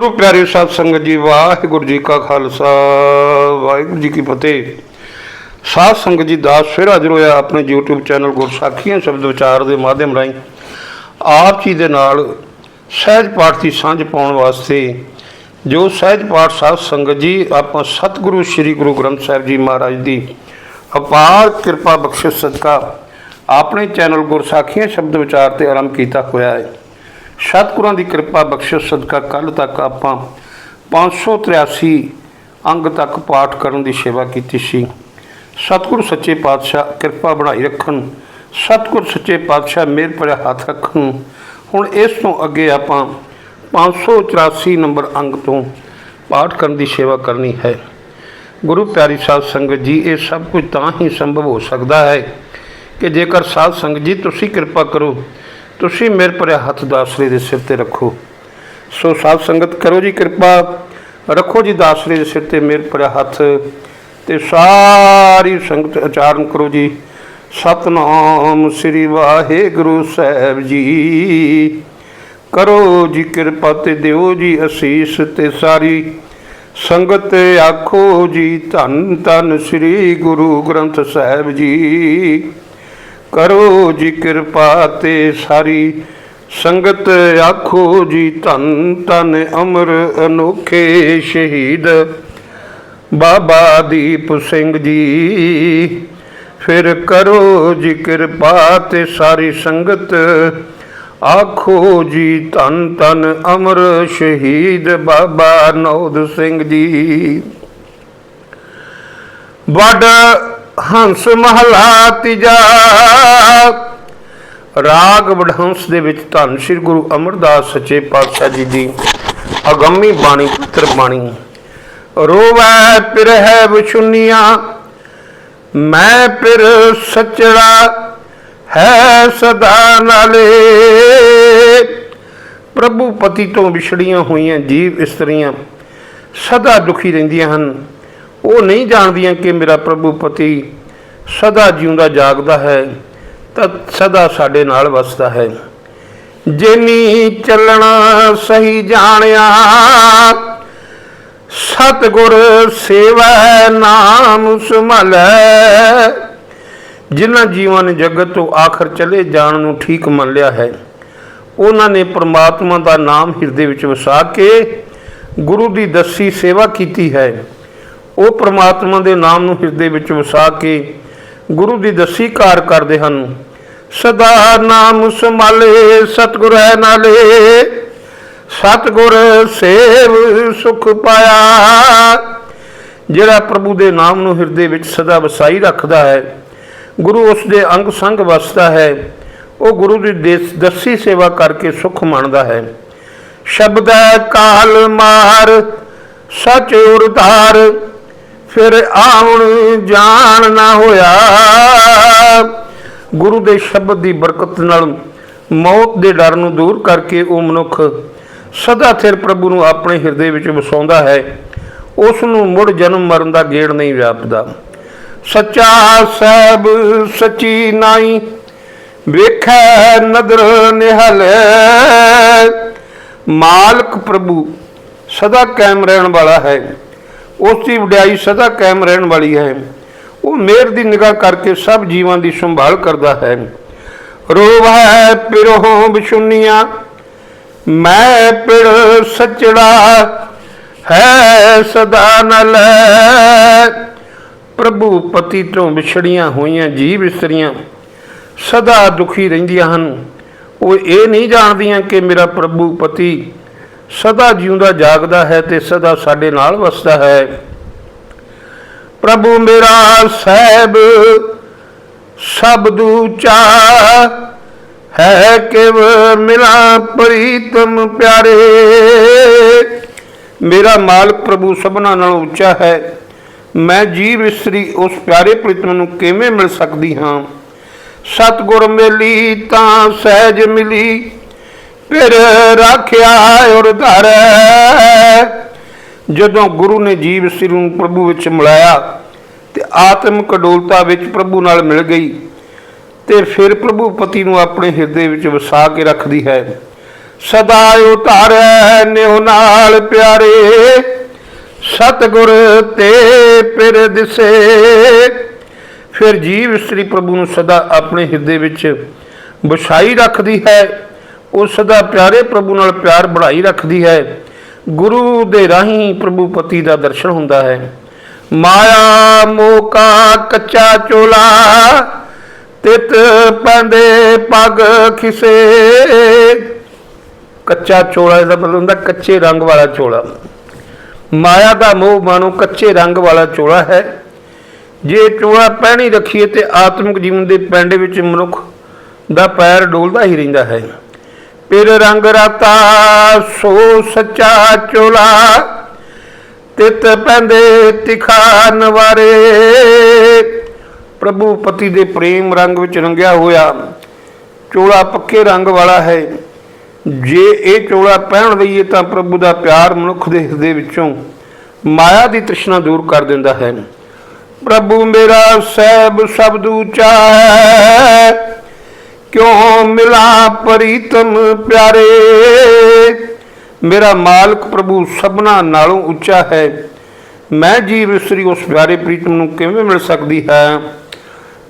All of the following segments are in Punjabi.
ਗੁਰੂ ਪਿਆਰੇ ਸਾਧ ਸੰਗਤ ਜੀ, ਵਾਹਿਗੁਰੂ ਜੀ ਕਾ ਖਾਲਸਾ, ਵਾਹਿਗੁਰੂ ਜੀ ਕੀ ਫਤਿਹ। ਸਾਧ ਸੰਗਤ ਜੀ, ਦਾਸ ਫਿਰ ਹਾਜ਼ਰ ਹੋਇਆ ਆਪਣੇ YouTube ਚੈਨਲ ਗੁਰਸਾਖੀਆਂ ਸ਼ਬਦ ਵਿਚਾਰ ਦੇ ਮਾਧਿਅਮ ਰਾਹੀਂ। ਆਪ ਜੀ ਦੇ ਨਾਲ ਸਹਿਜ ਪਾਠ ਦੀ ਸਾਂਝ ਪਾਉਣ ਵਾਸਤੇ ਜੋ ਸਹਿਜ ਪਾਠ ਸਾਧ ਸੰਗਤ ਜੀ, ਆਪਾਂ ਸਤਿਗੁਰੂ ਸ੍ਰੀ ਗੁਰੂ ਗ੍ਰੰਥ ਸਾਹਿਬ ਜੀ ਮਹਾਰਾਜ ਦੀ ਅਪਾਰ ਕਿਰਪਾ ਬਖਸ਼ਿਸ਼ ਸਦਕਾ ਆਪਣੇ ਚੈਨਲ ਗੁਰਸਾਖੀਆਂ ਸ਼ਬਦ ਵਿਚਾਰ ਤੇ ਆਰੰਭ ਕੀਤਾ ਹੋਇਆ ਹੈ। ਸਤਿਗੁਰਾਂ ਦੀ ਕਿਰਪਾ ਬਖਸ਼ਿਸ਼ ਸਦਕਾ ਕੱਲ ਤੱਕ ਆਪਾਂ 583 ਅੰਗ ਤੱਕ ਪਾਠ ਕਰਨ ਦੀ ਸੇਵਾ ਕੀਤੀ ਸੀ। ਸਤਿਗੁਰ ਸੱਚੇ ਪਾਤਸ਼ਾਹ, ਕਿਰਪਾ ਬਣਾਈ ਰੱਖਣ। ਸਤਿਗੁਰ ਸੱਚੇ ਪਾਤਸ਼ਾਹ ਮੇਰ ਭਰਿਆ ਹੱਥ ਰੱਖਣ। ਹੁਣ ਇਸ ਤੋਂ ਅੱਗੇ ਆਪਾਂ 584 ਨੰਬਰ ਅੰਗ ਤੋਂ ਪਾਠ ਕਰਨ ਦੀ ਸੇਵਾ ਕਰਨੀ ਹੈ। ਗੁਰੂ ਪਿਆਰੀ ਸਾਧ ਸੰਗਤ ਜੀ, ਇਹ ਸਭ ਕੁਝ ਤਾਂ ਹੀ ਸੰਭਵ ਹੋ ਸਕਦਾ ਹੈ ਕਿ ਜੇਕਰ ਸਾਧ ਸੰਗਤ ਜੀ, ਤੁਸੀਂ ਕਿਰਪਾ ਕਰੋ ਤੁਸੀਂ ਮੇਰੇ ਭਰਿਆ ਹੱਥ ਦਾਸਰੇ ਦੇ ਸਿਰ ਤੇ ਰੱਖੋ। ਸੋ ਸਾਧ ਸੰਗਤ, ਕਰੋ ਜੀ ਕਿਰਪਾ, ਰੱਖੋ ਜੀ ਦਾਸਰੇ ਦੇ ਸਿਰ ਤੇ ਮੇਰੇ ਭਰਿਆ ਹੱਥ ਤੇ ਸਾਰੀ ਸੰਗਤ ਉਚਾਰਨ ਕਰੋ ਜੀ। ਸਤਨਾਮ ਸ੍ਰੀ ਵਾਹਿਗੁਰੂ ਸਾਹਿਬ ਜੀ। ਕਰੋ ਜੀ ਕਿਰਪਾ ਤੇ ਦਿਓ ਜੀ ਅਸੀਸ ਤੇ ਸਾਰੀ। ਸੰਗਤ ਆਖੋ ਜੀ ਧੰਨ ਧੰਨ ਸ੍ਰੀ ਗੁਰੂ ਗ੍ਰੰਥ ਸਾਹਿਬ ਜੀ। ਕਰੋ ਜੀ ਕਿਰਪਾ ਤੇ ਸਾਰੀ ਸੰਗਤ, ਆਖੋ ਜੀ ਧੰਨ ਧੰਨ ਅਮਰ ਅਨੋਖੇ ਸ਼ਹੀਦ। ਬਾਬਾ ਦੀਪ ਸਿੰਘ ਜੀ, ਫਿਰ ਕਰੋ ਜੀ ਕਿਰਪਾ ਤੇ ਸਾਰੀ ਸੰਗਤ, ਆਖੋ ਜੀ ਧੰਨ ਧੰਨ ਅਮਰ ਸ਼ਹੀਦ ਬਾਬਾ ਨੌਦ ਸਿੰਘ ਜੀ। ਵੱਡ ਹੰਸ ਮਹਲਾ ਤੀਜਾ। ਰਾਗ ਵਡਹੰਸ ਦੇ ਵਿੱਚ ਧੰਨ ਸ੍ਰੀ ਗੁਰੂ ਅਮਰਦਾਸ ਸੱਚੇ ਪਾਤਸ਼ਾਹ ਜੀ ਦੀ ਅਗੰਮੀ ਬਾਣੀ, ਪੁੱਤਰ ਬਾਣੀ। ਰੋਵੈ ਪਿਰਹਿ ਵਿਸ਼ੁਨੀਆਂ ਮੈਂ ਪਿਰ ਸਚੜਾ ਹੈ ਸਦਾ ਨਾਲੇ। ਪ੍ਰਭੂ ਪਤੀ ਤੋਂ ਵਿਛੜੀਆਂ ਹੋਈਆਂ ਜੀਵ ਇਸਤਰੀਆਂ ਸਦਾ ਦੁਖੀ ਰਹਿੰਦੀਆਂ ਹਨ। ਉਹ ਨਹੀਂ ਜਾਣਦੀਆਂ ਕਿ ਮੇਰਾ ਪ੍ਰਭੂ ਪਤੀ ਸਦਾ ਜਿਉਂਦਾ ਜਾਗਦਾ ਹੈ ਤਾਂ ਸਦਾ ਸਾਡੇ ਨਾਲ ਵਸਦਾ ਹੈ। ਜਿਨੀ ਚੱਲਣਾ ਸਹੀ ਜਾਣਿਆ, ਸਤਿਗੁਰ ਸੇਵੈ ਨਾਮ ਸੰਭਾਲੈ ਜਿਨ੍ਹਾਂ ਜੀਵਾਂ ਨੇ ਜਗਤ ਤੋਂ ਆਖਰ ਚਲੇ ਜਾਣ ਨੂੰ ਠੀਕ ਮੰਨ ਲਿਆ ਹੈ, ਉਹਨਾਂ ਨੇ ਪ੍ਰਮਾਤਮਾ ਦਾ ਨਾਮ ਹਿਰਦੇ ਵਿੱਚ ਵਸਾ ਕੇ ਗੁਰੂ ਦੀ ਦੱਸੀ ਸੇਵਾ ਕੀਤੀ ਹੈ। ਉਹ ਪ੍ਰਮਾਤਮਾ ਦੇ ਨਾਮ ਨੂੰ ਹਿਰਦੇ ਵਿੱਚ ਵਸਾ ਕੇ ਗੁਰੂ ਦੀ ਦੱਸੀ ਕਾਰ ਕਰਦੇ ਹਨ। ਸਦਾ ਨਾਮ ਸੰਭਾਲੇ, ਸਤਿਗੁਰ ਹੈ ਨਾਲੇ। ਸਤਿਗੁਰ ਸੇਵ ਸੁਖ ਪਾਇਆ। ਜਿਹੜਾ ਪ੍ਰਭੂ ਦੇ ਨਾਮ ਨੂੰ ਹਿਰਦੇ ਵਿੱਚ ਸਦਾ ਵਸਾਈ ਰੱਖਦਾ ਹੈ, ਗੁਰੂ ਉਸ ਦੇ ਅੰਗ ਸੰਗ ਵਸਦਾ ਹੈ, ਉਹ ਗੁਰੂ ਦੀ ਦੇਸ- ਦੱਸੀ ਸੇਵਾ ਕਰਕੇ ਸੁਖ ਮੰਨਦਾ ਹੈ। ਸ਼ਬਦ ਕਾਲ ਮਾਰ ਸਚ ਉਰਤਾਰ ਫਿਰ ਆਉਣ ਜਾਣ ਨਾ ਹੋਇਆ। ਗੁਰੂ ਦੇ ਸ਼ਬਦ ਦੀ ਬਰਕਤ ਨਾਲ ਮੌਤ ਦੇ ਡਰ ਨੂੰ ਦੂਰ ਕਰਕੇ ਉਹ ਮਨੁੱਖ ਸਦਾ ਸਿਰ ਪ੍ਰਭੂ ਨੂੰ ਆਪਣੇ ਹਿਰਦੇ ਵਿੱਚ ਵਸਾਉਂਦਾ ਹੈ। ਉਸ ਨੂੰ ਮੁੜ ਜਨਮ ਮਰਨ ਦਾ ਗੇੜ ਨਹੀਂ ਵਿਆਪਦਾ। ਸੱਚਾ ਸਹਿਬ ਸੱਚੀ ਨਾਈ ਵੇਖੈ ਨਦਰ ਨਿਹਲੇ। ਮਾਲਕ ਪ੍ਰਭੂ ਸਦਾ ਕਾਇਮ ਰਹਿਣ ਵਾਲਾ ਹੈ। ਉਸ ਦੀ ਵਡਿਆਈ ਸਦਾ ਕਾਇਮ ਰਹਿਣ ਵਾਲੀ ਹੈ। ਉਹ ਮਿਹਰ ਦੀ ਨਿਗਾਹ ਕਰਕੇ ਸਭ ਜੀਵਾਂ ਦੀ ਸੰਭਾਲ ਕਰਦਾ ਹੈ। ਰੋਵ ਹੈ ਬਿਸ਼ੁਨੀਆਂ ਮੈਂ ਪਿੜ ਸਚੜਾ ਹੈ ਸਦਾ ਨਲ। ਪ੍ਰਭੂ ਪਤੀ ਤੋਂ ਵਿਛੜੀਆਂ ਹੋਈਆਂ ਜੀਵ ਇਸਤਰੀਆਂ ਸਦਾ ਦੁਖੀ ਰਹਿੰਦੀਆਂ ਹਨ। ਉਹ ਇਹ ਨਹੀਂ ਜਾਣਦੀਆਂ ਕਿ ਮੇਰਾ ਪ੍ਰਭੂ ਪਤੀ ਸਦਾ ਜਿਉਂਦਾ ਜਾਗਦਾ ਹੈ ਤੇ ਸਦਾ ਸਾਡੇ ਨਾਲ ਵਸਦਾ ਹੈ। ਪ੍ਰਭੂ ਮੇਰਾ ਸਹਿਬ ਸਬਦ ਉੱਚਾ ਹੈ, ਕਿਵ ਮਿਲਾ ਪ੍ਰੀਤਮ ਪਿਆਰੇ। ਮੇਰਾ ਮਾਲਕ ਪ੍ਰਭੂ ਸਭਨਾ ਨਾਲ ਉੱਚਾ ਹੈ। ਮੈਂ ਜੀਵ ਇਸਤਰੀ ਉਸ ਪਿਆਰੇ ਪ੍ਰੀਤਮ ਨੂੰ ਕਿਵੇਂ ਮਿਲ ਸਕਦੀ ਹਾਂ? ਸਤਗੁਰ ਮਿਲੀ ਤਾਂ ਸਹਿਜ ਮਿਲੀ। ਫਿਰ ਰਾਖਿਆ ਔਰ ਧਰੈ। ਜਦੋਂ ਗੁਰੂ ਨੇ ਜੀਵ ਇਸਤਰੀ ਨੂੰ ਪ੍ਰਭੂ ਵਿੱਚ ਮਿਲਾਇਆ ਤੇ ਆਤਮਿਕ ਡੋਲਤਾ ਵਿੱਚ ਪ੍ਰਭੂ ਨਾਲ ਮਿਲ ਗਈ ਤੇ ਫਿਰ ਪ੍ਰਭੂ ਪਤੀ ਨੂੰ ਆਪਣੇ ਹਿਰਦੇ ਵਿੱਚ ਵਸਾ ਕੇ ਰੱਖਦੀ ਹੈ। ਸਦਾ ਉਤਾਰੈ ਨਿਉ ਨਾਲ ਪਿਆਰੇ। ਸਤਿਗੁਰ ਤੇ ਪਿਰ ਦਿਸੇ। ਫਿਰ ਜੀਵ ਸ੍ਰੀ ਪ੍ਰਭੂ ਨੂੰ ਸਦਾ ਆਪਣੇ ਹਿਰਦੇ ਵਿੱਚ ਵਸਾਈ ਰੱਖਦੀ ਹੈ। ਉਸ ਦਾ ਪਿਆਰੇ ਪ੍ਰਭੂ ਨਾਲ ਪਿਆਰ ਬਣਾਈ ਰੱਖਦੀ ਹੈ। ਗੁਰੂ ਦੇ ਰਾਹੀਂ ਪ੍ਰਭੂ ਪਤੀ ਦਾ ਦਰਸ਼ਨ ਹੁੰਦਾ ਹੈ। ਮਾਇਆ ਮੋਕਾ ਕੱਚਾ ਚੋਲਾ, ਤਿਤ ਪੈਂਦੇ ਪਗ ਖਿਸੇ। ਕੱਚਾ ਚੋਲਾ ਇਹਦਾ ਮਤਲਬ ਹੁੰਦਾ ਕੱਚੇ ਰੰਗ ਵਾਲਾ ਚੋਲਾ। ਮਾਇਆ ਦਾ ਮੋਹ ਮਾਨੋ ਕੱਚੇ ਰੰਗ ਵਾਲਾ ਚੋਲਾ ਹੈ। ਜੇ ਚੋਲਾ ਪਹਿਣੀ ਰੱਖੀਏ ਤੇ ਆਤਮਿਕ ਜੀਵਨ ਦੇ ਪਿੰਡ ਵਿੱਚ ਮਨੁੱਖ ਦਾ ਪੈਰ ਡੋਲਦਾ ਹੀ ਰਹਿੰਦਾ ਹੈ। ਪਿਰ ਰੰਗ ਰਾਤਾ ਸੋ ਸੱਚਾ ਚੋਲਾ, ਤਿਤ ਪੈਂਦੇ ਤਿਖਾ ਨਵਾਰੇ। ਪ੍ਰਭੂ ਪਤੀ ਦੇ ਪ੍ਰੇਮ ਰੰਗ ਵਿੱਚ ਰੰਗਿਆ ਹੋਇਆ। ਚੋਲਾ ਪੱਕੇ ਰੰਗ ਵਾਲਾ ਹੈ। ਜੇ ਇਹ ਚੋਲਾ ਪਹਿਨ ਲਈਏ ਤਾਂ ਪ੍ਰਭੂ ਦਾ ਪਿਆਰ ਮਨੁੱਖ ਦੇ ਹਿਰਦੇ ਵਿੱਚੋਂ ਮਾਇਆ ਦੀ ਤ੍ਰਿਸ਼ਨਾ ਦੂਰ ਕਰ ਦਿੰਦਾ ਹੈ। ਪ੍ਰਭੂ ਮੇਰਾ ਸਹਿਬ ਸ਼ਬਦ ਉੱਚਾ ਹੈ। ਕਿਉਂ ਮਿਲਾ ਪ੍ਰੀਤਮ ਪਿਆਰੇ? ਮੇਰਾ ਮਾਲਕ ਪ੍ਰਭੂ ਸਭਨਾ ਨਾਲੋਂ ਉੱਚਾ ਹੈ। ਮੈਂ ਜੀਵ ਇਸਰੀ ਉਸ ਪਿਆਰੇ ਪ੍ਰੀਤਮ ਨੂੰ ਕਿਵੇਂ ਮਿਲ ਸਕਦੀ ਹੈ?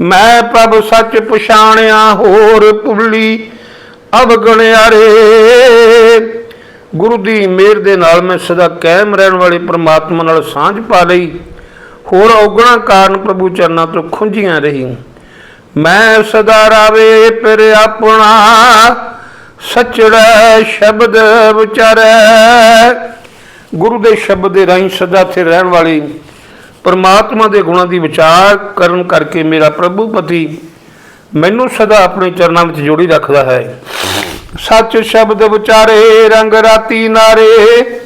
ਮੈਂ ਪ੍ਰਭ ਸੱਚ ਪਛਾਣਿਆ, ਹੋਰ ਭੁੱਲੀ ਅਵਗਣਿਆਰੇ। ਗੁਰੂ ਦੀ ਮਿਹਰ ਦੇ ਨਾਲ ਮੈਂ ਸਦਾ ਕਾਇਮ ਰਹਿਣ ਵਾਲੇ ਪ੍ਰਮਾਤਮਾ ਨਾਲ ਸਾਂਝ ਪਾ ਲਈ। ਹੋਰ ਔਗਣਾ ਕਾਰਨ ਪ੍ਰਭੂ ਚਰਨਾਂ ਤੋਂ ਖੁੰਝੀਆਂ ਰਹੀ ਮੈਂ ਸਦਾ ਰਾਵੇ ਫਿਰ ਆਪਣਾ ਸਚੜਾ ਸ਼ਬਦ ਵਿਚਾਰੈ ਗੁਰੂ ਦੇ ਸ਼ਬਦ ਦੇ ਰਾਹੀਂ ਸਦਾ ਸਥਿਰ ਰਹਿਣ ਵਾਲੀ ਪਰਮਾਤਮਾ ਦੇ ਗੁਣਾਂ ਦੀ ਵਿਚਾਰ ਕਰਨ ਕਰਕੇ ਮੇਰਾ ਪ੍ਰਭੂ ਪਤੀ ਮੈਨੂੰ ਸਦਾ ਆਪਣੇ ਚਰਨਾਂ ਵਿੱਚ ਜੋੜੀ ਰੱਖਦਾ ਹੈ। ਸੱਚ ਸ਼ਬਦ ਵਿਚਾਰੇ ਰੰਗ ਰਾਤੀ ਨਾਰੇ,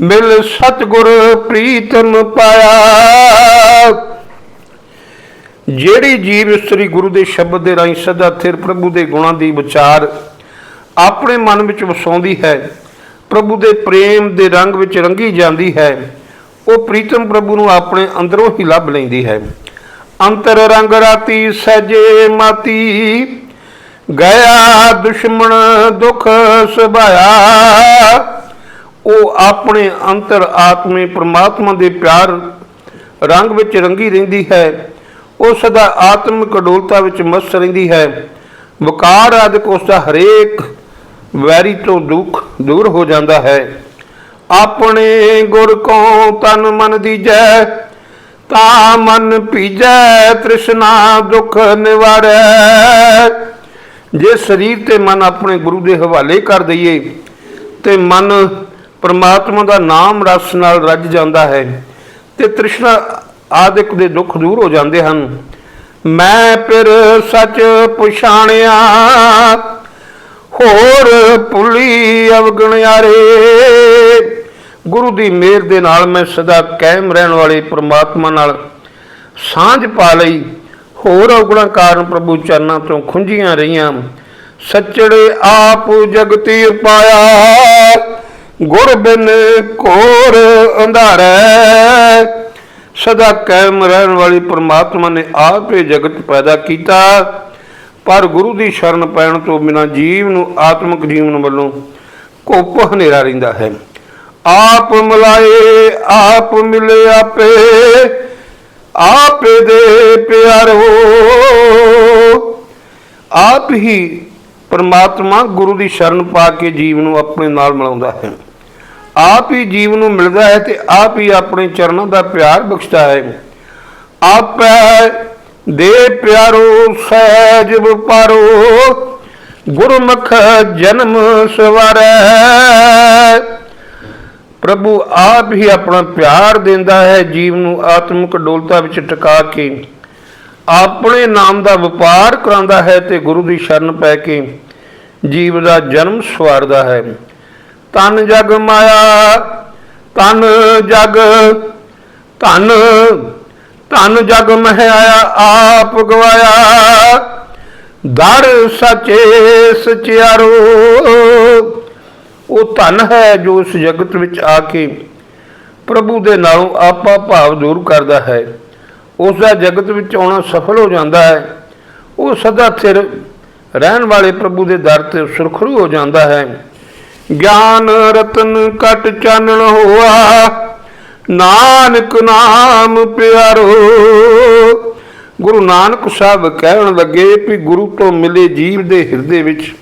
ਮਿਲ ਸਤਗੁਰ ਪ੍ਰੀਤਮ ਪਾਇਆ। ਜਿਹੜੀ ਜੀਵ ਇਸਤਰੀ ਗੁਰੂ ਦੇ ਸ਼ਬਦ ਦੇ ਰਾਹੀਂ ਸਦਾ ਥਿਰ ਪ੍ਰਭੂ ਦੇ ਗੁਣਾਂ ਦੀ ਵਿਚਾਰ ਆਪਣੇ ਮਨ ਵਿੱਚ ਵਸਾਉਂਦੀ ਹੈ, ਪ੍ਰਭੂ ਦੇ ਪ੍ਰੇਮ ਦੇ ਰੰਗ ਵਿੱਚ ਰੰਗੀ ਜਾਂਦੀ ਹੈ, ਉਹ ਪ੍ਰੀਤਮ ਪ੍ਰਭੂ ਨੂੰ ਆਪਣੇ ਅੰਦਰੋਂ ਹੀ ਲੱਭ ਲੈਂਦੀ ਹੈ। ਅੰਤਰ ਰੰਗ ਰਾਤੀ ਸਜੇ ਮਾਤੀ, ਗਿਆ ਦੁਸ਼ਮਣ ਦੁਖ ਸੁਭਾਇਆ। ਉਹ ਆਪਣੇ ਅੰਤਰ ਆਤਮੇ ਪ੍ਰਮਾਤਮਾ ਦੇ ਪਿਆਰ ਰੰਗ ਵਿੱਚ ਰੰਗੀ ਰਹਿੰਦੀ ਹੈ। ਉਹ ਸਦਾ ਆਤਮਿਕ ਅਡੋਲਤਾ ਵਿੱਚ ਮਸਤ ਰਹਿੰਦੀ ਹੈ। ਵਕਾਰ ਆਦਿਕ ਉਸ ਦਾ ਹਰੇਕ ਵੈਰੀ ਤੋਂ ਦੁੱਖ ਦੂਰ ਹੋ ਜਾਂਦਾ ਹੈ। ਆਪਣੇ ਗੁਰ ਕੋ ਤਨ ਮਨ ਦੀਜੈ, ਤਾ ਮਨ ਭੀਜੈ ਤ੍ਰਿਸ਼ਨਾ ਦੁਖ ਨਿਵਾਰੈ। ਜੇ ਸਰੀਰ ਤੇ ਮਨ ਆਪਣੇ ਗੁਰੂ ਦੇ ਹਵਾਲੇ ਕਰ ਦਈਏ, ਤੇ ਮਨ ਪਰਮਾਤਮਾ ਦਾ ਨਾਮ ਰਸ ਨਾਲ ਰੱਜ ਜਾਂਦਾ ਹੈ ਤੇ ਤ੍ਰਿਸ਼ਨਾ ਆਦਿਕ ਦੇ ਦੁੱਖ ਦੂਰ ਹੋ ਜਾਂਦੇ ਹਨ। ਮੈਂ ਫਿਰ ਸੱਚ ਪਛਾਣਿਆ, ਹੋਰ ਭੁੱਲੀ ਅਵਗਣਿਆਰੇ। ਗੁਰੂ ਦੀ ਮਿਹਰ ਦੇ ਨਾਲ ਮੈਂ ਸਦਾ ਕਾਇਮ ਰਹਿਣ ਵਾਲੇ ਪ੍ਰਮਾਤਮਾ ਨਾਲ ਸਾਂਝ ਪਾ ਲਈ। ਹੋਰ ਔਗਣਾ ਕਾਰਨ ਪ੍ਰਭੂ ਚਰਨਾਂ ਤੋਂ ਖੁੰਝੀਆਂ ਰਹੀਆਂ। ਸੱਚੜੇ ਆਪ ਜਗਤੀ ਪਾਇਆ, ਗੁਰ ਬਿਨ ਕੋਰ ਅੰਧਾਰੈ। ਸਦਾ ਕਾਇਮ ਰਹਿਣ ਵਾਲੀ ਪ੍ਰਮਾਤਮਾ ਨੇ ਆਪ ਇਹ ਜਗਤ ਪੈਦਾ ਕੀਤਾ। ਪਰ ਗੁਰੂ ਦੀ ਸ਼ਰਨ ਪੈਣ ਤੋਂ ਬਿਨਾਂ ਜੀਵ ਨੂੰ ਆਤਮਿਕ ਜੀਵਨ ਵੱਲੋਂ ਕੋਪ ਹਨੇਰਾ ਰਹਿੰਦਾ ਹੈ। ਆਪ ਮਿਲਾਏ, ਆਪ ਮਿਲੇ ਆਪੇ ਆਪੇ ਦੇ ਪਿਆਰੋ। ਆਪ ਹੀ ਪਰਮਾਤਮਾ ਗੁਰੂ ਦੀ ਸ਼ਰਨ ਪਾ ਕੇ ਜੀਵ ਨੂੰ ਆਪਣੇ ਨਾਲ ਮਿਲਾਉਂਦਾ ਹੈ। ਆਪ ਹੀ ਜੀਵ ਨੂੰ ਮਿਲਦਾ ਹੈ ਤੇ ਆਪ ਹੀ ਆਪਣੇ ਚਰਨਾਂ ਦਾ ਪਿਆਰ ਬਖਸ਼ਦਾ ਹੈ। ਆਪੈ ਦੇ ਪਿਆਰੋ ਸਹਿਜ ਵਪਾਰੋ, ਗੁਰਮੁਖ ਜਨਮ ਸਵਾਰੈ। ਪ੍ਰਭੂ ਆਪ ਹੀ ਆਪਣਾ ਪਿਆਰ ਦਿੰਦਾ ਹੈ, ਜੀਵ ਨੂੰ ਆਤਮਿਕ ਡੋਲਤਾ ਵਿੱਚ ਟਿਕਾ ਕੇ। ਆਪਣੇ ਨਾਮ ਦਾ ਵਪਾਰ ਕਰਾਉਂਦਾ ਹੈ ਤੇ ਗੁਰੂ ਦੀ ਸ਼ਰਨ ਪੈ ਕੇ ਜੀਵ ਦਾ ਜਨਮ ਸਵਾਰਦਾ ਹੈ। ਤਨ ਜਗ ਮਾਇਆ, ਤਨ ਜਗ ਧਨ ਧਨ ਜਗ ਮਹਿ ਆਇਆ ਆਪ ਗਵਾਇਆ। ਦਰ ਸਚੇ ਸਚਿਆਰੋ, ਉਹ ਧਨ ਹੈ ਜੋ ਇਸ ਜਗਤ ਵਿੱਚ ਆ ਕੇ ਪ੍ਰਭੂ ਦੇ ਨਾਲੋਂ ਆਪਾ ਭਾਵ ਦੂਰ ਕਰਦਾ ਹੈ। ਉਸ ਦਾ ਜਗਤ ਵਿੱਚ ਆਉਣਾ ਸਫਲ ਹੋ ਜਾਂਦਾ ਹੈ। ਉਹ ਸਦਾ ਸਿਰ ਰਹਿਣ ਵਾਲੇ ਪ੍ਰਭੂ ਦੇ ਦਰ ਤੇ ਸੁਰਖਰੂ ਹੋ ਜਾਂਦਾ ਹੈ। ਗਿਆਨ ਰਤਨ ਕਟ ਚਾਨਣ ਹੋਆ। ਨਾਨਕ ਨਾਮ ਪਿਆਰੋ। ਗੁਰੂ ਨਾਨਕ ਸਾਹਿਬ ਕਹਿਣ ਲੱਗੇ ਵੀ ਗੁਰੂ ਤੋਂ ਮਿਲੇ ਜੀਵ ਦੇ ਹਿਰਦੇ ਵਿੱਚ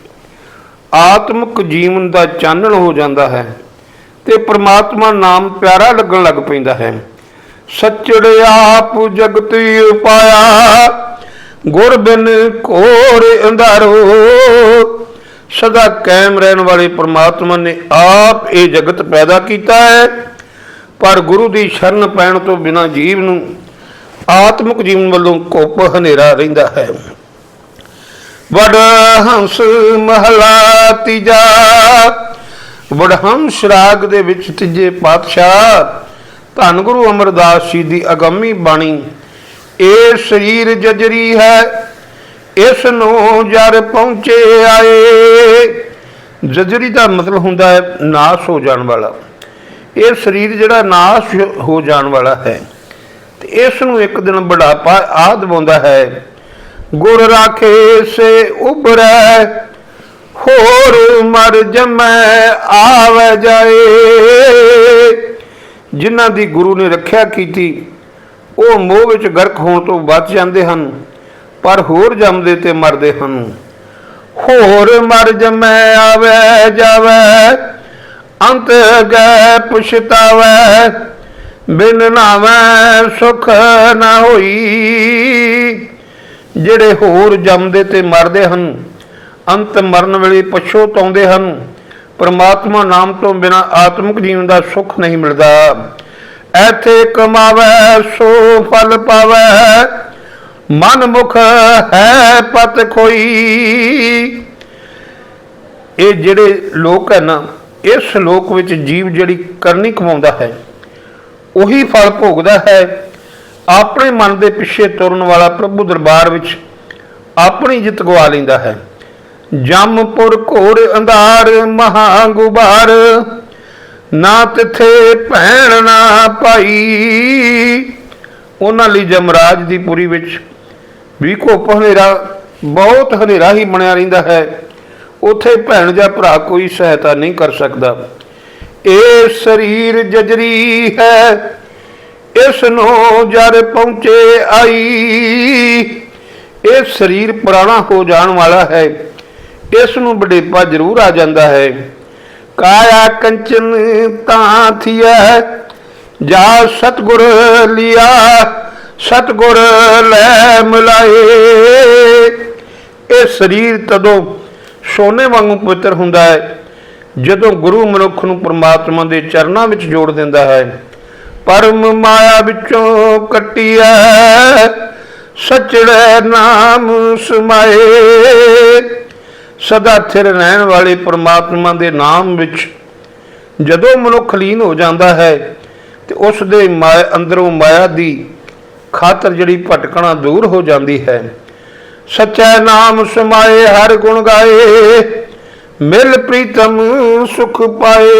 ਆਤਮਿਕ ਜੀਵਨ ਦਾ ਚਾਨਣ ਹੋ ਜਾਂਦਾ ਹੈ ਤੇ ਪ੍ਰਮਾਤਮਾ ਨਾਮ ਪਿਆਰਾ ਲੱਗਣ ਲੱਗ ਪੈਂਦਾ ਹੈ। ਸੱਚੜ ਆਪ ਜਗਤ ਉਪਾਇਆ ਗੁਰ ਬਿਨ ਘੋਰ ਅੰਧਾਰੋ। ਸਦਾ ਕਾਇਮ ਰਹਿਣ ਵਾਲੇ ਪ੍ਰਮਾਤਮਾ ਨੇ ਆਪ ਇਹ ਜਗਤ ਪੈਦਾ ਕੀਤਾ ਹੈ। ਪਰ ਗੁਰੂ ਦੀ ਸ਼ਰਨ ਪੈਣ ਤੋਂ ਬਿਨਾਂ ਜੀਵ ਨੂੰ ਆਤਮਿਕ ਜੀਵਨ ਵੱਲੋਂ ਘੁੱਪ ਹਨੇਰਾ ਰਹਿੰਦਾ ਹੈ। ਵਡ ਹੰਸ ਮਹਲਾ ਤੀਜਾ ਵਡਹੰਸ ਰਾਗ ਦੇ ਵਿੱਚ ਤੀਜੇ ਪਾਤਸ਼ਾਹ, ਧੰਨ ਗੁਰੂ ਅਮਰਦਾਸ ਜੀ ਦੀ ਅਗੰਮੀ ਬਾਣੀ, ਇਹ ਸਰੀਰ ਜਜਰੀ ਹੈ। ਇਸ ਨੂੰ ਜਰ ਪਹੁੰਚੇ ਆਏ। ਜਜਰੀ ਦਾ ਮਤਲਬ ਹੁੰਦਾ ਹੈ ਨਾਸ਼ ਹੋ ਜਾਣ ਵਾਲਾ। ਇਹ ਸਰੀਰ ਜਿਹੜਾ ਨਾਸ਼ ਹੋ ਜਾਣ ਵਾਲਾ ਹੈ, ਤੇ ਇਸ ਨੂੰ ਇੱਕ ਦਿਨ ਬੁਢਾਪਾ ਆ ਦਵਾਉਂਦਾ ਹੈ ਗੁਰ ਰਾਖੇ ਸੇ ਉਬਰੈ ਹੋਰ ਮਰ ਜਮੈ ਆਵੇ ਜਾਏ। ਜਿਨ੍ਹਾਂ ਦੀ ਗੁਰੂ ਨੇ ਰੱਖਿਆ ਕੀਤੀ, ਉਹ ਮੋਹ ਵਿੱਚ ਗਰਕ ਹੋਣ ਤੋਂ ਬਚ ਜਾਂਦੇ ਹਨ। ਪਰ ਹੋਰ ਜੰਮਦੇ ਤੇ ਮਰਦੇ ਹਨ। ਹੋਰ ਮਰ ਜਮੈ, ਆਵੇ, ਜਾਵੇ, ਅੰਤ ਗੈ ਪੁਛਤਾਵੇ, ਬਿਨ ਨਾਵੇਂ ਸੁਖ ਨਾ ਹੋਈ। ਜਿਹੜੇ ਹੋਰ ਜੰਮਦੇ ਤੇ ਮਰਦੇ ਹਨ, ਅੰਤ ਮਰਨ ਵੇਲੇ ਪਛੋਤਾਉਂਦੇ ਹਨ, ਪਰਮਾਤਮਾ ਨਾਮ ਤੋਂ ਬਿਨਾ ਆਤਮਿਕ ਜੀਵਨ ਦਾ ਸੁੱਖ ਨਹੀਂ ਮਿਲਦਾ। ਐਥੇ ਕਮਾਵੇ, ਸੋ ਫਲ ਪਾਵੇ ਮਨ ਮੁਖ ਹੈ ਪਤ ਕੋਈ ਇਹ ਜਿਹੜੇ ਲੋਕ ਹੈ ਨਾ, ਇਸ ਲੋਕ ਵਿੱਚ ਜੀਵ ਜਿਹੜੀ ਕਰਨੀ ਕਮਾਉਂਦਾ ਹੈ, ਉਹੀ ਫਲ ਭੋਗਦਾ ਹੈ। ਆਪਣੇ ਮਨ ਦੇ ਪਿੱਛੇ ਤੁਰਨ ਵਾਲਾ ਪ੍ਰਭੂ ਦਰਬਾਰ ਵਿੱਚ ਆਪਣੀ ਜਿੱਤ ਗਵਾ ਲੈਂਦਾ ਹੈ। ਜੰਮਪੁਰ ਘੋਰ ਅੰਧਾਰ ਮਹਾ ਗੁਬਾਰ ਨਾ ਤਿਥੇ ਭੈਣ ਨਾ ਭਾਈ। ਉਹਨਾਂ ਲਈ ਜਮਰਾਜ ਦੀ ਪੁਰੀ ਵਿੱਚ ਵੀ ਘੁੱਪ ਹਨੇਰਾ ਬਹੁਤ ਹਨੇਰਾ ਹੀ ਬਣਿਆ ਰਹਿੰਦਾ ਹੈ। ਉਥੇ ਭੈਣ ਜਾਂ ਭਰਾ ਕੋਈ ਸਹਾਇਤਾ ਨਹੀਂ ਕਰ ਸਕਦਾ। ਇਹ ਸਰੀਰ ਜਜਰੀ ਹੈ। ਇਸ ਨੂੰ ਜਰ ਪਹੁੰਚੇ ਆਈ, ਇਹ ਸਰੀਰ ਪੁਰਾਣਾ ਹੋ ਜਾਣ ਵਾਲਾ ਹੈ। ਇਸ ਨੂੰ ਬਡੇਪਾ ਜ਼ਰੂਰ ਆ ਜਾਂਦਾ ਹੈ। ਕਾਇਆ ਕੰਚਨ ਤਾਂ ਥੀਐ, ਜਾ ਸਤਗੁਰ ਲਿਆ। ਸਤਗੁਰ ਲੈ ਮਿਲਾਏ। ਇਹ ਸਰੀਰ ਤਦੋਂ ਸੋਨੇ ਵਾਂਗੂ ਪਵਿੱਤਰ ਹੁੰਦਾ ਹੈ, ਜਦੋਂ ਗੁਰੂ ਮਨੁੱਖ ਨੂੰ ਪ੍ਰਮਾਤਮਾ ਦੇ ਚਰਨਾਂ ਵਿੱਚ ਜੋੜ ਦਿੰਦਾ ਹੈ। ਪਰਮ ਮਾਇਆ ਵਿੱਚੋਂ ਕੱਟਿਆ ਸਚੜੇ ਨਾਮ ਸਮਾਏ। ਸਦਾ ਥਿਰ ਰਹਿਣ ਵਾਲੇ ਪ੍ਰਮਾਤਮਾ ਦੇ ਨਾਮ ਵਿੱਚ ਜਦੋਂ ਮਨੁੱਖ ਲੀਨ ਹੋ ਜਾਂਦਾ ਹੈ, ਤੇ ਉਸ ਦੇ ਮਾਇਆ ਅੰਦਰੋਂ ਮਾਇਆ ਦੀ ਖਾਤਰ ਜਿਹੜੀ ਭਟਕਣਾ ਦੂਰ ਹੋ ਜਾਂਦੀ ਹੈ। ਸੱਚਾ ਨਾਮ ਸਮਾਏ, ਹਰ ਗੁਣ ਗਾਏ, ਮਿਲ ਪ੍ਰੀਤਮ ਸੁਖ ਪਾਏ।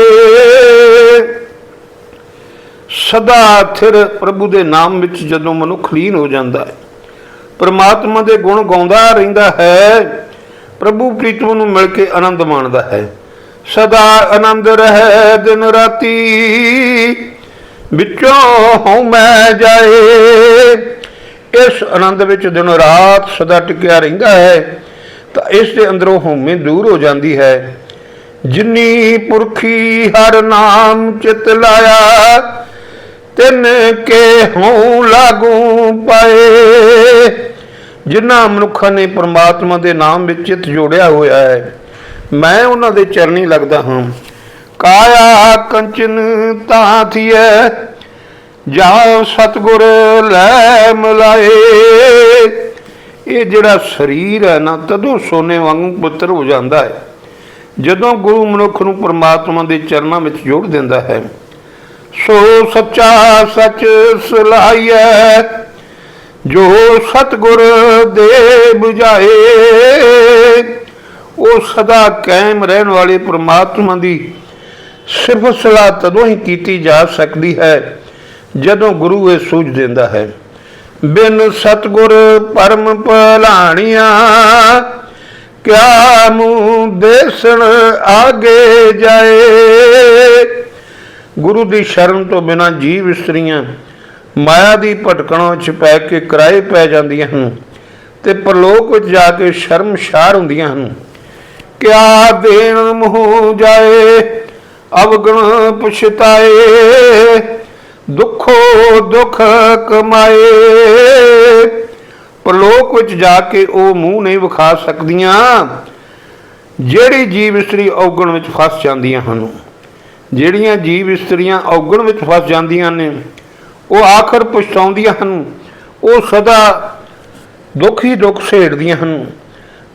ਸਦਾ ਥਿਰ ਪ੍ਰਭੂ ਦੇ ਨਾਮ ਵਿੱਚ ਜਦੋਂ ਮਨੁੱਖ ਲੀਨ ਹੋ ਜਾਂਦਾ ਹੈ, ਪ੍ਰਮਾਤਮਾ ਦੇ ਗੁਣ ਗਾਉਂਦਾ ਰਹਿੰਦਾ ਹੈ, ਪ੍ਰਭੂ ਪ੍ਰੀਤਮ ਨੂੰ ਮਿਲ ਕੇ ਆਨੰਦ ਮਾਣਦਾ ਹੈ। ਸਦਾ ਆਨੰਦ ਰਹੇ ਦਿਨ ਰਾਤੀ ਵਿੱਚੋਂ ਹਉ ਮੈਂ ਜਾਏ। ਇਸ ਆਨੰਦ ਵਿੱਚ ਦਿਨ ਰਾਤ ਸਦਾ ਟਿਕਿਆ ਰਹਿੰਦਾ ਹੈ, ਤਾਂ ਇਸ ਦੇ ਅੰਦਰੋਂ ਹਉਮੈ ਦੂਰ ਹੋ ਜਾਂਦੀ ਹੈ। ਜਿਨੀ ਪੁਰਖੀ ਹਰ ਨਾਮ ਚਿਤ ਲਾਇਆ, ਤਿਨ ਕੇ ਹਉ ਲਾਗੂ ਪਾਏ। ਜਿਨ੍ਹਾਂ ਮਨੁੱਖਾਂ ਨੇ ਪ੍ਰਮਾਤਮਾ ਦੇ ਨਾਮ ਵਿੱਚ ਚਿਤ ਜੋੜਿਆ ਹੋਇਆ ਹੈ, ਮੈਂ ਉਹਨਾਂ ਦੇ ਚਰਨੀ ਲੱਗਦਾ ਹਾਂ। ਕਾਇਆ ਕੰਚਨ ਤਾਂ ਥੀਐ ਜਾ ਸਤਗੁਰ ਲੈ ਮਲਾਏ। ਇਹ ਜਿਹੜਾ ਸਰੀਰ ਹੈ ਨਾ, ਤਦੋਂ ਸੋਨੇ ਵਾਂਗੂ ਪੁੱਤਰ ਹੋ ਜਾਂਦਾ ਹੈ। ਜਦੋਂ ਗੁਰੂ ਮਨੁੱਖ ਨੂੰ ਪਰਮਾਤਮਾ ਦੇ ਚਰਨਾਂ ਵਿੱਚ ਜੋੜ ਦਿੰਦਾ ਹੈ, ਸੋ ਸੱਚਾ ਸੱਚ ਸਲਾਈਐ ਜੋ ਸਤਗੁਰ ਦੇ 부ਝਾਏ ਉਹ ਸਦਾ ਕਾਇਮ ਰਹਿਣ ਵਾਲੇ ਪਰਮਾਤਮਾ ਦੀ ਸਿਰਫ ਸਲਾਹ ਤਦੋਂ ਹੀ ਕੀਤੀ ਜਾ ਸਕਦੀ ਹੈ, ਜਦੋਂ ਗੁਰੂ ਇਹ ਸੂਝ ਦਿੰਦਾ ਹੈ। ਬਿਨ ਸਤਗੁਰ ਪਰਮ ਭਲਾਣੀਆਂ, ਕਿਆ ਮੂੰਹ ਦੇਸਣ ਆਗੇ ਜਾਏ। ਗੁਰੂ ਦੀ ਸ਼ਰਨ ਤੋਂ ਬਿਨਾ ਜੀਵ ਇਸਤਰੀਆਂ ਮਾਇਆ ਦੀ ਭਟਕਣਾਂ ਵਿੱਚ ਪੈ ਕੇ ਕਿਰਾਏ ਪੈ ਜਾਂਦੀਆਂ ਹਨ ਤੇ ਪ੍ਰਲੋਕ ਵਿੱਚ ਜਾ ਕੇ ਸ਼ਰਮਸ਼ਾਰ ਹੁੰਦੀਆਂ ਹਨ। ਕਿਆ ਦੇਣ ਮੋਹ ਜਾਏ ਅਵਗੁਣ ਪਛਤਾਏ, ਦੁੱਖੋ ਦੁੱਖ ਕਮਾਏ। ਪਰਲੋਕ ਵਿੱਚ ਜਾ ਕੇ ਉਹ ਮੂੰਹ ਨਹੀਂ ਵਿਖਾ ਸਕਦੀਆਂ, ਜਿਹੜੀ ਜੀਵ ਇਸਤਰੀ ਔਗਣ ਵਿੱਚ ਫਸ ਜਾਂਦੀਆਂ ਹਨ। ਜਿਹੜੀਆਂ ਜੀਵ ਇਸਤਰੀਆਂ ਔਗਣ ਵਿੱਚ ਫਸ ਜਾਂਦੀਆਂ ਨੇ, ਉਹ ਆਖਰ ਪਛਤਾਉਂਦੀਆਂ ਹਨ। ਉਹ ਸਦਾ ਦੁੱਖ ਹੀ ਦੁੱਖ ਸੇੜਦੀਆਂ ਹਨ।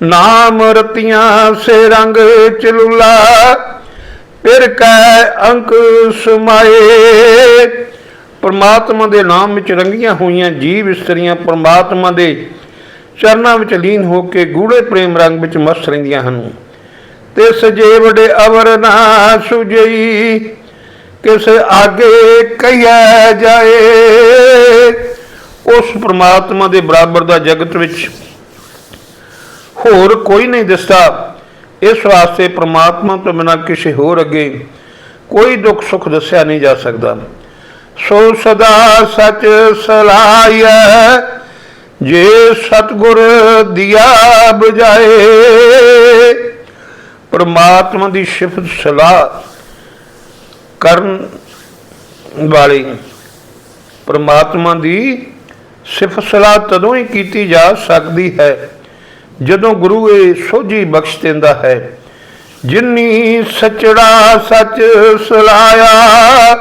ਨਾਮ ਰਤੀਆਂ ਸੇ ਰੰਗ ਚਲੂਲਾ ਫਿਰ ਕੈ ਅੰਕ ਸਮਾਏ। ਪਰਮਾਤਮਾ ਦੇ ਨਾਮ ਵਿੱਚ ਰੰਗੀਆਂ ਹੋਈਆਂ ਜੀਵ ਇਸਤਰੀਆਂ ਪਰਮਾਤਮਾ ਦੇ ਚਰਨਾਂ ਵਿੱਚ ਲੀਨ ਹੋ ਕੇ ਗੂੜੇ ਪ੍ਰੇਮ ਰੰਗ ਵਿੱਚ ਮਸਤ ਰਹਿੰਦੀਆਂ ਹਨ। ਤੇ ਸਜੇ ਵਡੇ ਅਵਰ ਨਾ ਸੁਜਈ, ਕਿਸ ਆਗੇ ਕਹਿਆ ਜਾਏ। ਉਸ ਪ੍ਰਮਾਤਮਾ ਦੇ ਬਰਾਬਰ ਦਾ ਜਗਤ ਵਿੱਚ ਹੋਰ ਕੋਈ ਨਹੀਂ ਦਿਸਦਾ। ਇਸ ਵਾਸਤੇ ਪ੍ਰਮਾਤਮਾ ਤੋਂ ਬਿਨਾਂ ਕਿਸੇ ਹੋਰ ਅੱਗੇ ਕੋਈ ਦੁੱਖ ਸੁੱਖ ਦੱਸਿਆ ਨਹੀਂ ਜਾ ਸਕਦਾ। ਸੋ ਸਦਾ ਸਚ ਸਲਾਈਐ ਜੇ ਸਤਗੁਰ ਦਿਆ ਬਜਾਏ ਪ੍ਰਮਾਤਮਾ ਦੀ ਸਿਫਤ ਸਲਾਹ ਕਰਨ ਵਾਲੀ ਪਰਮਾਤਮਾ ਦੀ ਸਿਫਤ ਸਲਾਹ ਤਦੋਂ ਹੀ ਕੀਤੀ ਜਾ ਸਕਦੀ ਹੈ ਜਦੋਂ ਗੁਰੂ ਇਹ ਸੋਝੀ ਬਖਸ਼ ਦਿੰਦਾ ਹੈ, ਜਿਨੀ ਸਚੜਾ ਸੱਚ ਸਲਾਇਆ,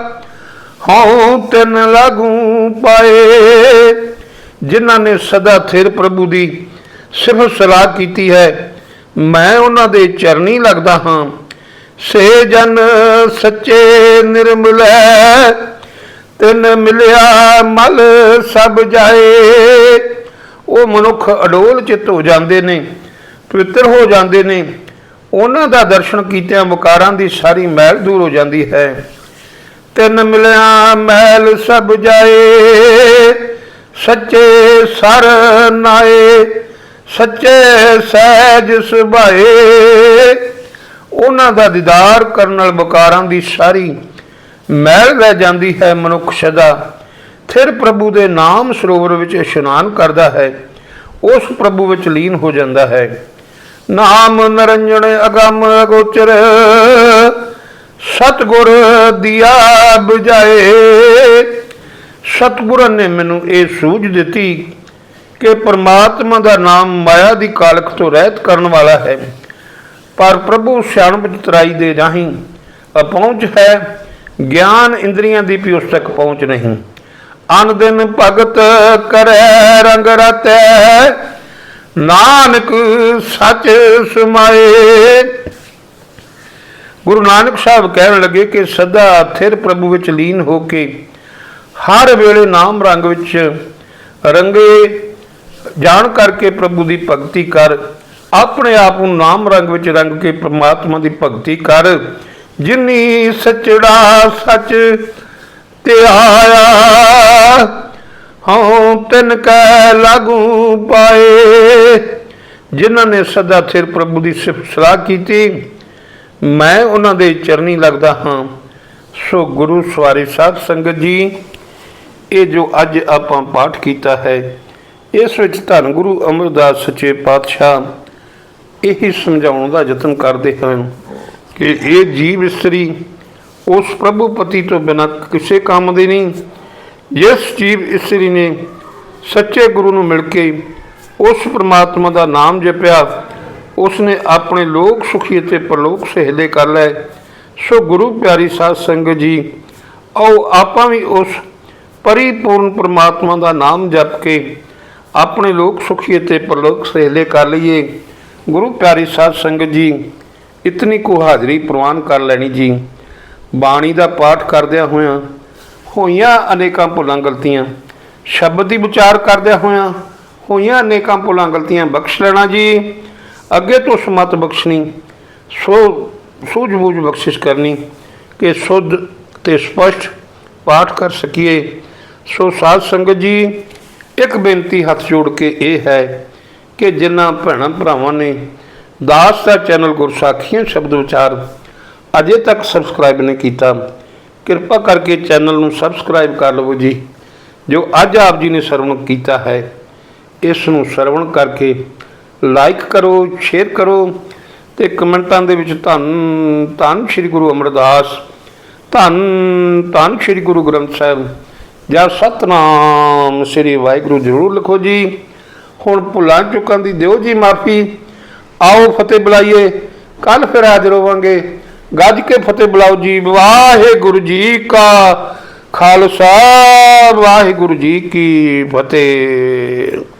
ਹਉ ਤਿਨ ਲਾਗੂ ਪਾਏ, ਜਿਨ੍ਹਾਂ ਨੇ ਸਦਾ ਥਿਰ ਪ੍ਰਭੂ ਦੀ ਸਿਫਤ ਸਲਾਹ ਕੀਤੀ ਹੈ, ਮੈਂ ਉਹਨਾਂ ਦੇ ਚਰਨੀ ਲੱਗਦਾ ਹਾਂ। ਸੇ ਜਨ ਸੱਚੇ ਨਿਰਮਲੈ ਤਿਨ ਮਿਲਿਆ ਮਲ ਸਭ ਜਾਏ। ਉਹ ਮਨੁੱਖ ਅਡੋਲ ਚਿੱਤ ਹੋ ਜਾਂਦੇ ਨੇ, ਪਵਿੱਤਰ ਹੋ ਜਾਂਦੇ ਨੇ। ਉਹਨਾਂ ਦਾ ਦਰਸ਼ਨ ਕੀਤਿਆਂ ਵਿਕਾਰਾਂ ਦੀ ਸਾਰੀ ਮੈਲ ਦੂਰ ਹੋ ਜਾਂਦੀ ਹੈ। ਤਿੰਨ ਮਿਲਿਆ ਮੈਲ ਸਭ ਜਾਏ, ਸੱਚੇ ਸਰ ਨਾਏ, ਸੱਚੇ ਸਹਿਜ ਸੁਭਾਏ। ਉਹਨਾਂ ਦਾ ਦੀਦਾਰ ਕਰਨ ਨਾਲ ਵਿਕਾਰਾਂ ਦੀ ਸਾਰੀ ਮੈਲ ਲੈ ਜਾਂਦੀ ਹੈ ਮਨੁੱਖ ਸਦਾ। ਫਿਰ ਪ੍ਰਭੂ ਦੇ ਨਾਮ ਸਰੋਵਰ ਵਿੱਚ ਇਸ਼ਨਾਨ ਕਰਦਾ ਹੈ, ਉਸ ਪ੍ਰਭੂ ਵਿੱਚ ਲੀਨ ਹੋ ਜਾਂਦਾ ਹੈ। ਨਾਮ ਨਰੰਜਣ ਅਗੰਮ ਅਗੋਚਰ, ਸਤਗੁਰ ਦਿਆ ਬੁਝਾਏ। ਸਤਗੁਰਾਂ ਨੇ ਮੈਨੂੰ ਇਹ ਸੂਝ ਦਿੱਤੀ ਕਿ ਪਰਮਾਤਮਾ ਦਾ ਨਾਮ ਮਾਇਆ ਦੀ ਕਾਲਖ ਤੋਂ ਰਹਿਤ ਕਰਨ ਵਾਲਾ ਹੈ। ਪਰ ਪ੍ਰਭੂ ਸਿਆਣਪ ਚਤਰਾਈ ਦੇ ਰਾਹੀਂ ਅਪਹੁੰਚ ਹੈ, ਗਿਆਨ ਇੰਦਰੀਆਂ ਦੀ ਵੀ ਉਸ ਤੱਕ ਪਹੁੰਚ ਨਹੀਂ। ਅਨ ਦਿਨ ਭਗਤ ਕਰੈ ਰੰਗ ਰਤੈ। ਨਾਨਕ ਸੱਚ ਸਮਾਏ। ਗੁਰੂ ਨਾਨਕ ਸਾਹਿਬ ਕਹਿਣ ਲੱਗੇ ਕਿ ਸਦਾ ਥਿਰ ਪ੍ਰਭੂ ਵਿੱਚ ਲੀਨ ਹੋ ਕੇ ਹਰ ਵੇਲੇ ਨਾਮ ਰੰਗ ਵਿੱਚ ਰੰਗੇ। ਜਾਣ ਕਰਕੇ ਪ੍ਰਭੂ ਦੀ ਭਗਤੀ ਕਰ, ਆਪਣੇ ਆਪ ਨੂੰ ਨਾਮ ਰੰਗ ਵਿੱਚ ਰੰਗ ਕੇ ਪ੍ਰਮਾਤਮਾ ਦੀ ਭਗਤੀ ਕਰ। ਜਿਨੀ ਸਚੜਾ ਸੱਚ ਤੇ ਹਉ ਤਿਨ ਕੈ ਲਾਗੂ ਪਾਏ। ਜਿਨ੍ਹਾਂ ਨੇ ਸਦਾ ਥਿਰ ਪ੍ਰਭੂ ਦੀ ਸਿਫਤ ਸਲਾਹ ਕੀਤੀ, ਮੈਂ ਉਹਨਾਂ ਦੇ ਚਰਨੀ ਲੱਗਦਾ ਹਾਂ। ਸੋ ਗੁਰੂ ਸਵਾਰੀ ਸਾਧ ਸੰਗਤ ਜੀ, ਇਹ ਜੋ ਅੱਜ ਆਪਾਂ ਪਾਠ ਕੀਤਾ ਹੈ, ਇਸ ਵਿੱਚ ਧੰਨ ਗੁਰੂ ਅਮਰਦਾਸ ਸੱਚੇ ਪਾਤਸ਼ਾਹ ਇਹੀ ਸਮਝਾਉਣ ਦਾ ਯਤਨ ਕਰਦੇ ਹਨ ਕਿ ਇਹ ਜੀਵ ਇਸਤਰੀ ਉਸ ਪ੍ਰਭੂ ਪਤੀ ਤੋਂ ਬਿਨਾਂ ਕਿਸੇ ਕੰਮ ਦੀ ਨਹੀਂ। ਜਿਸ ਜੀਵ ਇਸਤਰੀ ਨੇ ਸੱਚੇ ਗੁਰੂ ਨੂੰ ਮਿਲ ਕੇ ਉਸ ਪ੍ਰਮਾਤਮਾ ਦਾ ਨਾਮ ਜਪਿਆ ਉਸ ਨੇ ਆਪਣੇ ਲੋਕ ਸੁਖੀ ਅਤੇ ਪਰਲੋਕ ਸਹਿਲੇ ਕਰ ਲਏ। ਸੋ ਗੁਰੂ ਪਿਆਰੀ ਸਾਧ ਸੰਗਤ ਜੀ, ਆਓ ਆਪਾਂ ਵੀ ਉਸ ਪਰਿਪੂਰਨ ਪ੍ਰਮਾਤਮਾ ਦਾ ਨਾਮ ਜਪ ਕੇ ਆਪਣੇ ਲੋਕ ਸੁਖੀ ਅਤੇ ਪਰਲੋਕ ਸਹਿਲੇ ਕਰ ਲਈਏ। ਗੁਰੂ ਪਿਆਰੀ ਸਾਧ ਸੰਗਤ ਜੀ, ਇਤਨੀ ਕੁ ਹਾਜ਼ਰੀ ਪ੍ਰਵਾਨ ਕਰ ਲੈਣੀ ਜੀ। ਬਾਣੀ ਦਾ ਪਾਠ ਕਰਦਿਆਂ ਹੋਇਆਂ ਹੋਈਆਂ ਅਨੇਕਾਂ ਭੁੱਲਾਂ ਗਲਤੀਆਂ, ਸ਼ਬਦ ਦੀ ਵਿਚਾਰ ਕਰਦਿਆਂ ਹੋਇਆਂ ਹੋਈਆਂ ਅਨੇਕਾਂ ਭੁੱਲਾਂ ਗਲਤੀਆਂ ਬਖਸ਼ ਲੈਣਾ ਜੀ। ਅੱਗੇ ਤੋਂ ਸਮਤ ਬਖਸ਼ਣੀ, ਸੋ ਸੂਝ-ਬੂਝ ਬਖਸ਼ਿਸ਼ ਕਰਨੀ ਕਿ ਸੁਧ ਤੇ ਸਪਸ਼ਟ ਪਾਠ ਕਰ ਸਕੀਏ। ਸੋ ਸਾਧ ਸੰਗਤ ਜੀ, ਇੱਕ ਬੇਨਤੀ ਹੱਥ ਜੋੜ ਕੇ ਇਹ ਹੈ ਕਿ ਜਿਨ੍ਹਾਂ ਭੈਣਾਂ ਭਰਾਵਾਂ ਨੇ ਦਾਸ ਦਾ ਚੈਨਲ ਗੁਰਸਾਖੀਆਂ ਸ਼ਬਦ ਵਿਚਾਰ ਅਜੇ ਤੱਕ ਸਬਸਕ੍ਰਾਈਬ ਨਹੀਂ ਕੀਤਾ, ਕਿਰਪਾ ਕਰਕੇ ਚੈਨਲ ਨੂੰ ਸਬਸਕ੍ਰਾਈਬ ਕਰ ਲਵੋ ਜੀ। ਜੋ ਅੱਜ ਆਪ ਜੀ ਨੇ ਸਰਵਣ ਕੀਤਾ ਹੈ, ਇਸ ਨੂੰ ਸਰਵਣ ਕਰਕੇ ਲਾਈਕ ਕਰੋ ਸ਼ੇਅਰ ਕਰੋ ਤੇ ਕਮੈਂਟਾਂ ਦੇ ਵਿੱਚ ਧੰਨ ਧੰਨ ਸ੍ਰੀ ਗੁਰੂ ਅਮਰਦਾਸ, ਧੰਨ ਧੰਨ ਸ੍ਰੀ ਗੁਰੂ ਗ੍ਰੰਥ ਸਾਹਿਬ ਜਾਂ ਸਤਨਾਮ ਸ੍ਰੀ ਵਾਹਿਗੁਰੂ ਜ਼ਰੂਰ ਲਿਖੋ ਜੀ। ਹੁਣ ਭੁੱਲਾਂ ਚੁੱਕਾਂ ਦੀ ਦਿਓ ਜੀ ਮਾਫੀ। ਆਓ ਫਤਿਹ ਬੁਲਾਈਏ ਕੱਲ ਫਿਰ ਹਾਜ਼ਰ ਹੋਵਾਂਗੇ। ਗੱਜ ਕੇ ਫਤਿਹ ਬੁਲਾਓ ਜੀ। ਵਾਹਿਗੁਰੂ ਜੀ ਕਾ ਖਾਲਸਾ ਵਾਹਿਗੁਰੂ ਜੀ ਕੀ ਫਤਿਹ।